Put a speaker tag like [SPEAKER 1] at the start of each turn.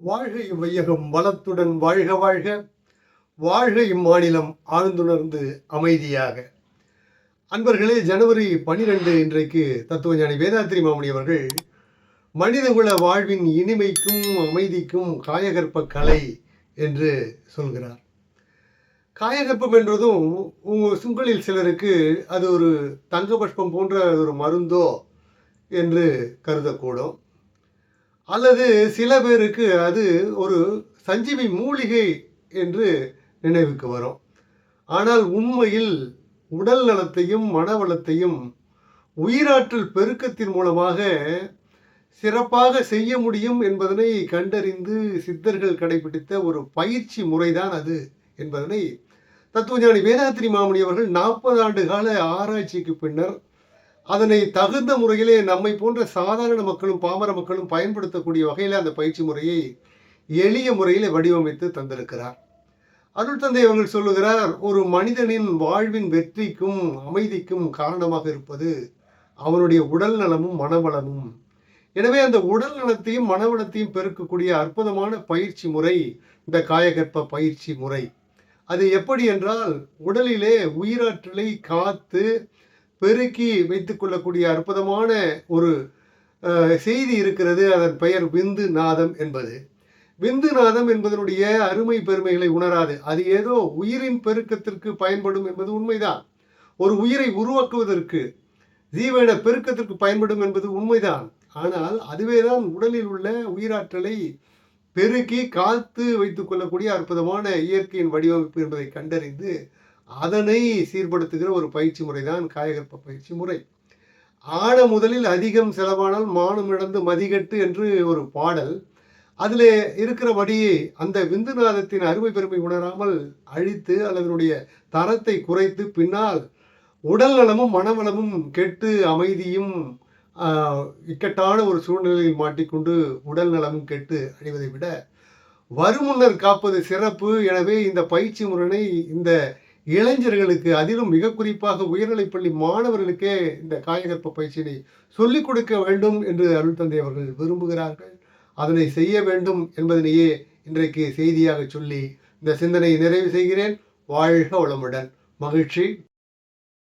[SPEAKER 1] வாழ்க இவ்வையகம் வளத்துடன் வாழ்க வாழ்க. வாழ்க இம்மாநிலம் ஆழ்ந்துணர்ந்து அமைதியாக. அன்பர்களே ஜனவரி பனிரெண்டு இன்றைக்கு தத்துவஞானி வேதாத்திரி மாமணி அவர்கள் மனிதகுல வாழ்வின் இனிமைக்கும் அமைதிக்கும் காயகற்ப கலை என்று சொல்கிறார். காயகற்பம் என்றதும் உங்கள் உங்களில் சிலருக்கு அது ஒரு தங்க புஷ்பம் போன்ற ஒரு மருந்தோ என்று கருதக்கூடும். அல்லது சில பேருக்கு அது ஒரு சஞ்சீவி மூலிகை என்று நினைவுக்கு வரும். ஆனால் உண்மையில் உடல் நலத்தையும் மனவளத்தையும் உயிராற்றல் பெருக்கத்தின் மூலமாக சிறப்பாக செய்ய முடியும் என்பதனை கண்டறிந்து சித்தர்கள் கடைபிடித்த ஒரு பயிற்சி முறைதான் அது என்பதனை தத்துவஞானி வேதாத்திரி மாமணி அவர்கள் நாற்பது ஆண்டு கால ஆராய்ச்சிக்கு பின்னர் அதனை தகுந்த முறையிலே நம்மை போன்ற சாதாரண மக்களும் பாமர மக்களும் பயன்படுத்தக்கூடிய வகையில் அந்த பயிற்சி முறையை எளிய முறையில் வடிவமைத்து தந்திருக்கிறார். அருள் தந்தை அவர்கள் சொல்லுகிறார் ஒரு மனிதனின் வாழ்வின் வெற்றிக்கும் அமைதிக்கும் காரணமாக இருப்பது அவனுடைய உடல் நலமும் மனவளமும். எனவே அந்த உடல் நலத்தையும் மனவளத்தையும் பெருக்கக்கூடிய அற்புதமான பயிற்சி முறை இந்த காயகற்ப பயிற்சி முறை. அது எப்படி என்றால் உடலிலே உயிராற்றலை காத்து பெருக்கி வைத்துக்கொள்ளக்கூடிய அற்புதமான ஒரு செய்தி இருக்கிறது. அதன் பெயர் விந்து நாதம் என்பது. விந்து நாதம் என்பதனுடைய அருமை பெருமைகளை உணராது. அது ஏதோ உயிரின் பெருக்கத்திற்கு பயன்படும் என்பது உண்மைதான். ஒரு உயிரை உருவாக்குவதற்கு ஜீவன பெருக்கத்திற்கு பயன்படும் என்பது உண்மைதான். ஆனால் அதுவேதான் உடலில் உள்ள உயிராற்றலை பெருக்கி காத்து வைத்துக் கொள்ளக்கூடிய அற்புதமான இயற்கையின் வடிவமைப்பு என்பதை கண்டறிந்து அதனை சீர்படுத்துகிற ஒரு பயிற்சி முறை தான் காயகற்ப பயிற்சி முறை. ஆன முதலில் அதிகம் செலவானால் மானம் இழந்து மதிகட்டு என்று ஒரு பாடல். அதில் இருக்கிறபடியே அந்த விந்துநாதத்தின் அருமை பெருமை உணராமல் அழித்து அதனுடைய தரத்தை குறைத்து பின்னால் உடல் நலமும் மனவளமும் கெட்டு அமைதியும் இக்கட்டான ஒரு சூழ்நிலையில் மாட்டிக்கொண்டு உடல் நலமும் கெட்டு அழிவதை விட வருமுன்னர் காப்பது சிறப்பு. எனவே இந்த பயிற்சி முறையை இந்த இளைஞர்களுக்கு அதிலும் மிக குறிப்பாக உயர்நிலைப்பள்ளி மாணவர்களுக்கே இந்த காயகற்ப பயிற்சியினை சொல்லிக் கொடுக்க வேண்டும் என்று அருள் தந்தை அவர்கள் விரும்புகிறார்கள். அதனை செய்ய வேண்டும் என்பதனையே இன்றைக்கு செய்தியாக சொல்லி இந்த சிந்தனையை நிறைவு செய்கிறேன். வாழ்க வளமுடன். மகிழ்ச்சி.